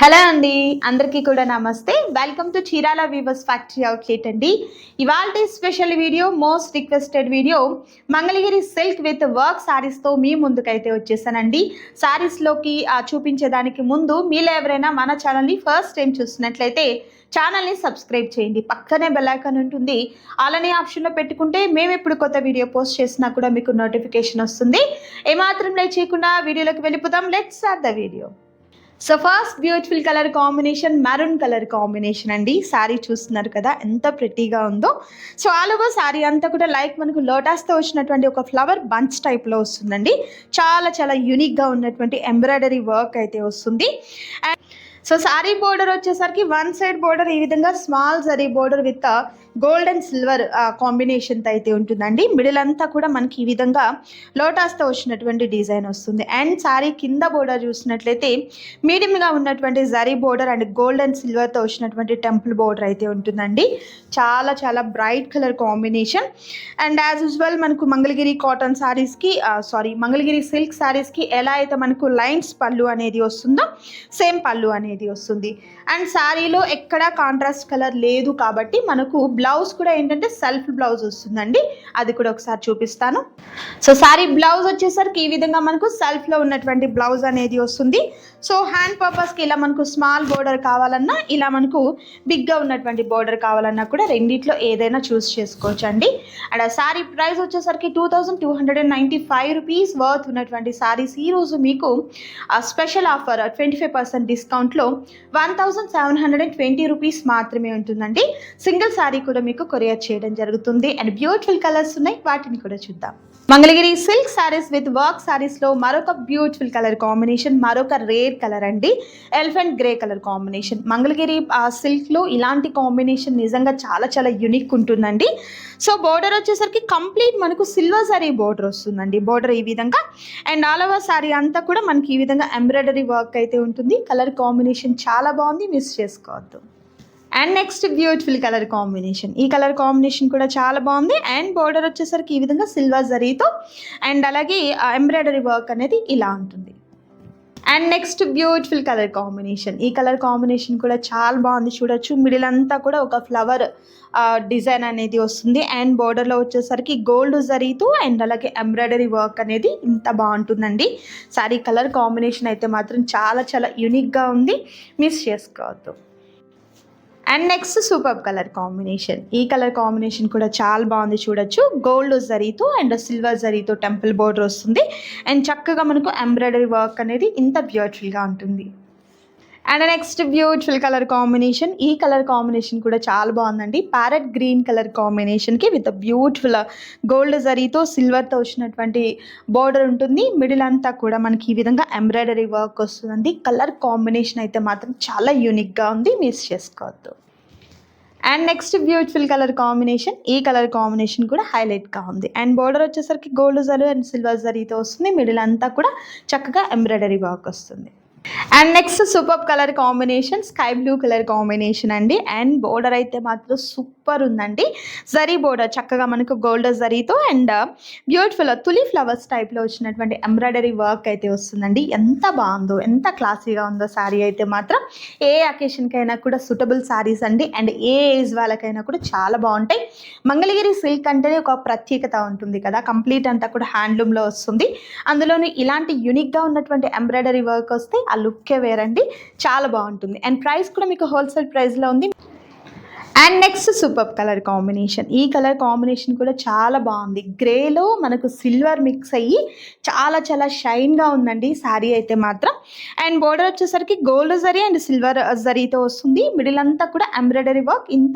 Hello అండి అందరికీ కూడా నమస్తే. Welcome to Chirala weavers factory outlet అండి. ఇవాళ special video most requested video Mangalagiri silk with work శారీస్తో మీ ముందుకైతే వచ్చేసానండి. శారీస్లోకి చూపించేదానికి ముందు మీలో ఎవరైనా మన ఛానల్ని ఫస్ట్ టైం చూస్తున్నట్లయితే ఛానల్ని సబ్స్క్రైబ్ చేయండి. పక్కనే బెల్ ఉంటుంది. అలానే ఆప్షన్లో పెట్టుకుంటే మేము ఎప్పుడు కొత్త వీడియో పోస్ట్ చేసినా కూడా మీకు నోటిఫికేషన్ వస్తుంది. ఏమాత్రం లైక్ చేయకుండా వీడియోలోకి వెళ్ళిపోతాం let's are the video so first beautiful colour combination maroon colour combination అండి. శారీ చూస్తున్నారు కదా ఎంత ప్రెట్టీగా ఉందో. సో ఆల్ ఓవర్ శారీ అంతా కూడా లైక్ మనకు లోటాస్తో వచ్చినటువంటి ఒక ఫ్లవర్ బంచ్ టైప్లో వస్తుందండి. చాలా చాలా యూనిక్గా ఉన్నటువంటి ఎంబ్రాయిడరీ వర్క్ అయితే వస్తుంది. అండ్ సో శారీ బోర్డర్ వచ్చేసరికి వన్ సైడ్ బోర్డర్ ఈ విధంగా small zari border with gold and silver కాంబినేషన్తో అయితే ఉంటుందండి. మిడిల్ అంతా కూడా మనకి ఈ విధంగా లోటాస్తో వచ్చినటువంటి డిజైన్ వస్తుంది. అండ్ శారీ కింద బోర్డర్ చూసినట్లయితే మీడియంగా ఉన్నటువంటి zari border and gold and సిల్వర్తో వచ్చినటువంటి టెంపుల్ బోర్డర్ అయితే ఉంటుందండి. చాలా చాలా bright colour combination and as usual మనకు మంగళగిరి కాటన్ శారీస్కి సారీ మంగళగిరి సిల్క్ శారీస్కి ఎలా అయితే మనకు లైన్స్ పళ్ళు అనేది వస్తుందో సేమ్ పళ్ళు అనేది వస్తుంది. అండ్ శారీలో ఎక్కడా కాంట్రాస్ట్ కలర్ లేదు కాబట్టి మనకు బ్లౌజ్ కూడా ఏంటంటే సెల్ఫ్ బ్లౌజ్ వస్తుందండి. అది కూడా ఒకసారి చూపిస్తాను. సో శారీ బ్లౌజ్ వచ్చేసరికి ఈ విధంగా మనకు సెల్ఫ్లో ఉన్నటువంటి బ్లౌజ్ అనేది వస్తుంది. సో హ్యాండ్ పర్పస్కి ఇలా మనకు స్మాల్ బోర్డర్ కావాలన్నా ఇలా మనకు బిగ్గా ఉన్నటువంటి బోర్డర్ కావాలన్నా కూడా రెండిట్లో ఏదైనా చూస్ చేసుకోవచ్చు అండి అండ్ ఆ శారీ ప్రైస్ వచ్చేసరికి two thousand two hundred and ninety five rupees worth ఉన్నటువంటి శారీస్ ఈరోజు మీకు special offer twenty five percent డిస్కౌంట్లో one thousand seven hundred and twenty rupees మాత్రమే ఉంటుందండి. సింగిల్ శారీ కూడా మీకు కొరియర్ చేయడం జరుగుతుంది. అండ్ బ్యూటిఫుల్ కలర్స్ ఉన్నాయి. వాటిని కూడా చూద్దాం. Mangalagiri silk saris with work శారీస్లో మరొక బ్యూటిఫుల్ కలర్ కాంబినేషన్ మరొక రేర్ కలర్ అండి. Elephant grey colour combination Mangalagiri ఆ సిల్క్లో ఇలాంటి కాంబినేషన్ నిజంగా చాలా చాలా యునిక్ ఉంటుందండి. సో బోర్డర్ వచ్చేసరికి కంప్లీట్ మనకు సిల్వర్ సారీ బోర్డర్ వస్తుందండి. బోర్డర్ ఈ విధంగా. అండ్ ఆల్ ఓవర్ సారీ అంతా కూడా మనకి ఈ విధంగా ఎంబ్రాయిడరీ వర్క్ అయితే ఉంటుంది. కలర్ కాంబినేషన్ చాలా బాగుంది. మిస్ చేసుకోవద్దు. And next beautiful colour combination ఈ కలర్ కాంబినేషన్ కూడా చాలా బాగుంది. అండ్ బోర్డర్ వచ్చేసరికి ఈ విధంగా సిల్వర్ జరీతో అండ్ అలాగే ఎంబ్రాయిడరీ వర్క్ అనేది ఇలా ఉంటుంది. And next beautiful colour combination ఈ కలర్ కాంబినేషన్ కూడా చాలా బాగుంది. చూడొచ్చు. మిడిల్ అంతా కూడా ఒక ఫ్లవర్ డిజైన్ అనేది వస్తుంది. అండ్ బోర్డర్లో వచ్చేసరికి గోల్డ్ జరీతో అండ్ అలాగే ఎంబ్రాయిడరీ వర్క్ అనేది ఇంత బాగుంటుందండి. సారీ కలర్ కాంబినేషన్ అయితే మాత్రం చాలా చాలా యూనిక్గా ఉంది. మిస్ చేసుకోవద్దు. And next super colour combination ఈ కలర్ కాంబినేషన్ కూడా చాలా బాగుంది చూడొచ్చు. గోల్డ్ జరీతో అండ్ సిల్వర్ జరీతో టెంపుల్ బోర్డర్ వస్తుంది. అండ్ చక్కగా మనకు ఎంబ్రాయిడరీ వర్క్ అనేది ఇంత బ్యూటిఫుల్గా ఉంటుంది. And next beautiful colour combination ఈ కలర్ కాంబినేషన్ కూడా చాలా బాగుందండి. ప్యారెట్ గ్రీన్ కలర్ కాంబినేషన్కి విత్ బ్యూటిఫుల్ గోల్డ్ జరీతో సిల్వర్తో వచ్చినటువంటి బోర్డర్ ఉంటుంది. మిడిల్ అంతా కూడా మనకి ఈ విధంగా ఎంబ్రాయిడరీ వర్క్ వస్తుందండి. కలర్ కాంబినేషన్ అయితే మాత్రం చాలా యూనిక్గా ఉంది. మిస్ చేసుకోవద్దు. And next beautiful colour combination ఈ కలర్ కాంబినేషన్ కూడా హైలైట్గా ఉంది. అండ్ బోర్డర్ వచ్చేసరికి గోల్డ్ జరీ అండ్ సిల్వర్ జరీతో వస్తుంది. మిడిల్ అంతా కూడా చక్కగా ఎంబ్రాయిడరీ వర్క్ వస్తుంది. And next super colour combination sky blue colour combination అండి. అండ్ బోర్డర్ అయితే మాత్రం సూపర్ ఉందండి. జరీ బోర్డర్ చక్కగా మనకు గోల్డ్ జరీతో అండ్ బ్యూటిఫుల్ తులి ఫ్లవర్స్ టైప్లో వచ్చినటువంటి ఎంబ్రాయిడరీ వర్క్ అయితే వస్తుందండి. ఎంత బాగుందో ఎంత క్లాసీగా ఉందో శారీ అయితే మాత్రం ఏ అకేషన్కైనా కూడా సూటబుల్ శారీస్ అండి. అండ్ ఏ ఏజ్ వాళ్ళకైనా కూడా చాలా బాగుంటాయి. మంగళగిరి సిల్క్ అంటేనే ఒక ప్రత్యేకత ఉంటుంది కదా. కంప్లీట్ అంతా కూడా హ్యాండ్లూమ్లో వస్తుంది. అందులోని ఇలాంటి యూనిక్గా ఉన్నటువంటి ఎంబ్రాయిడరీ వర్క్ వస్తే లుక్కే వేరండి. చాలా బాగుంటుంది. అండ్ ప్రైస్ కూడా మీకు హోల్సేల్ ప్రైస్లో ఉంది. And next super colour combination ఈ కలర్ కాంబినేషన్ కూడా చాలా బాగుంది. గ్రేలో మనకు సిల్వర్ మిక్స్ అయ్యి చాలా చాలా షైన్గా ఉందండి. శారీ అయితే మాత్రం. అండ్ బోర్డర్ వచ్చేసరికి గోల్డ్ జరీ అండ్ సిల్వర్ జరీతో వస్తుంది. మిడిల్ అంతా కూడా ఎంబ్రాయిడరీ వర్క్ ఇంత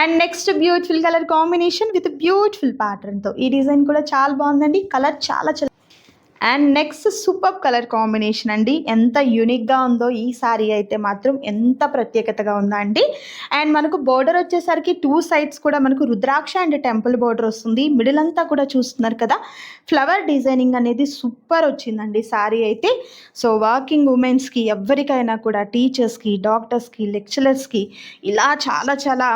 and next beautiful colour combination with beautiful ప్యాటర్న్తో ఈ డిజైన్ కూడా చాలా బాగుందండి. కలర్ చాలా చాలా and next super colour combination అండి. ఎంత యూనిక్గా ఉందో ఈ సారీ అయితే మాత్రం ఎంత ప్రత్యేకతగా ఉందా అండి. అండ్ మనకు బోర్డర్ వచ్చేసరికి టూ సైడ్స్ కూడా మనకు రుద్రాక్ష అండ్ టెంపుల్ బోర్డర్ వస్తుంది. మిడిల్ అంతా కూడా చూస్తున్నారు కదా. ఫ్లవర్ డిజైనింగ్ అనేది సూపర్ వచ్చిందండి సారీ అయితే. సో వర్కింగ్ ఉమెన్స్కి ఎవరికైనా కూడా టీచర్స్కి డాక్టర్స్కి లెక్చరర్స్కి ఇలా చాలా చాలా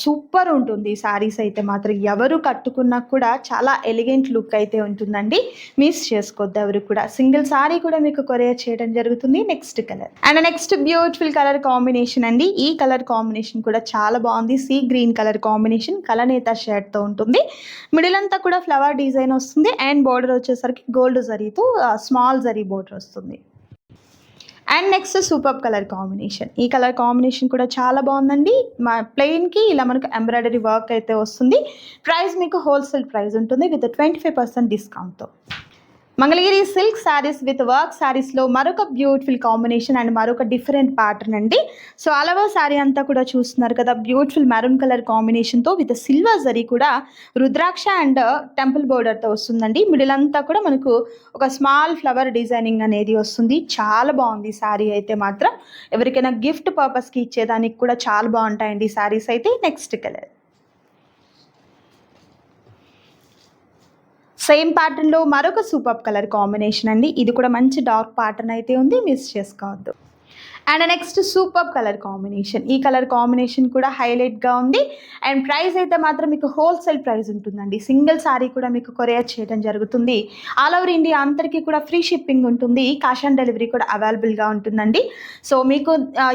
సూపర్ ఉంటుంది సారీస్ అయితే మాత్రం. ఎవరు కట్టుకున్నా కూడా చాలా ఎలిగెంట్ లుక్ అయితే ఉంటుందండి. మిస్ చేసుకో చేసుకోవద్దు ఎవరు కూడా. సింగిల్ సారీ కూడా మీకు కొరియర్ చేయడం జరుగుతుంది next colour. And next beautiful colour combination అండి. ఈ కలర్ కాంబినేషన్ కూడా చాలా బాగుంది. సీ గ్రీన్ కలర్ కాంబినేషన్ కలనేత షర్ట్తో ఉంటుంది. మిడిల్ అంతా కూడా ఫ్లవర్ డిజైన్ వస్తుంది. అండ్ బోర్డర్ వచ్చేసరికి గోల్డ్ జరీతో స్మాల్ జరీ బోర్డర్ వస్తుంది. And next super colour combination. ఈ కలర్ కాంబినేషన్ కూడా చాలా బాగుందండి. మా ప్లెయిన్కి ఇలా మనకు ఎంబ్రాయిడరీ వర్క్ అయితే వస్తుంది. ప్రైస్ మీకు హోల్సేల్ ప్రైస్ ఉంటుంది. With twenty five percent డిస్కౌంట్తో Mangalagiri silk saris with work శారీస్లో మరొక బ్యూటిఫుల్ కాంబినేషన్ అండ్ మరొక డిఫరెంట్ ప్యాటర్న్ అండి. సో అలవా శారీ అంతా కూడా చూస్తున్నారు కదా బ్యూటిఫుల్ మెరూన్ కలర్ కాంబినేషన్తో విత్ సిల్వర్ జరీ కూడా రుద్రాక్ష అండ్ టెంపుల్ బోర్డర్తో వస్తుందండి. మిడిల్ అంతా కూడా మనకు ఒక స్మాల్ ఫ్లవర్ డిజైనింగ్ అనేది వస్తుంది. చాలా బాగుంది శారీ అయితే మాత్రం. ఎవరికైనా గిఫ్ట్ పర్పస్కి ఇచ్చేదానికి కూడా చాలా బాగుంటాయండి శారీస్ అయితే. Next colour. సేమ్ ప్యాటర్న్లో మరొక సూపర్ కలర్ కాంబినేషన్ అండి. ఇది కూడా మంచి డార్క్ ప్యాటర్న్ అయితే ఉంది. మిస్ చేసుకోవద్దు. And next super colour combination ఈ కలర్ కాంబినేషన్ కూడా హైలైట్గా ఉంది. అండ్ ప్రైస్ అయితే మాత్రం మీకు హోల్సేల్ ప్రైస్ ఉంటుందండి. సింగిల్ సారీ కూడా మీకు కొరియర్ చేయడం జరుగుతుంది. ఆల్ ఓవర్ ఇండియా అందరికీ కూడా ఫ్రీ షిప్పింగ్ ఉంటుంది. క్యాష్ ఆన్ డెలివరీ కూడా అవైలబుల్గా ఉంటుందండి. సో మీకు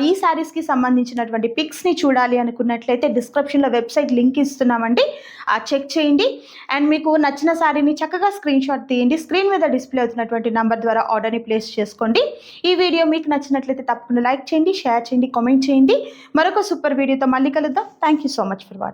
ఈ శారీస్కి సంబంధించినటువంటి పిక్స్ని చూడాలి అనుకున్నట్లయితే డిస్క్రిప్షన్లో వెబ్సైట్ లింక్ ఇస్తున్నామండి. ఆ చెక్ చేయండి. అండ్ మీకు నచ్చిన శారీని చక్కగా స్క్రీన్ షాట్ తీయండి. స్క్రీన్ మీద డిస్ప్లే అవుతున్నటువంటి నంబర్ ద్వారా ఆర్డర్ని ప్లేస్ చేసుకోండి. ఈ వీడియో మీకు నచ్చినట్లయితే తప్పకుండా లైక్ చేయండి షేర్ చేయండి కామెంట్ చేయండి. మరొక సూపర్ వీడియోతో మళ్ళీ కలుద్దాం. Thank you so much for watching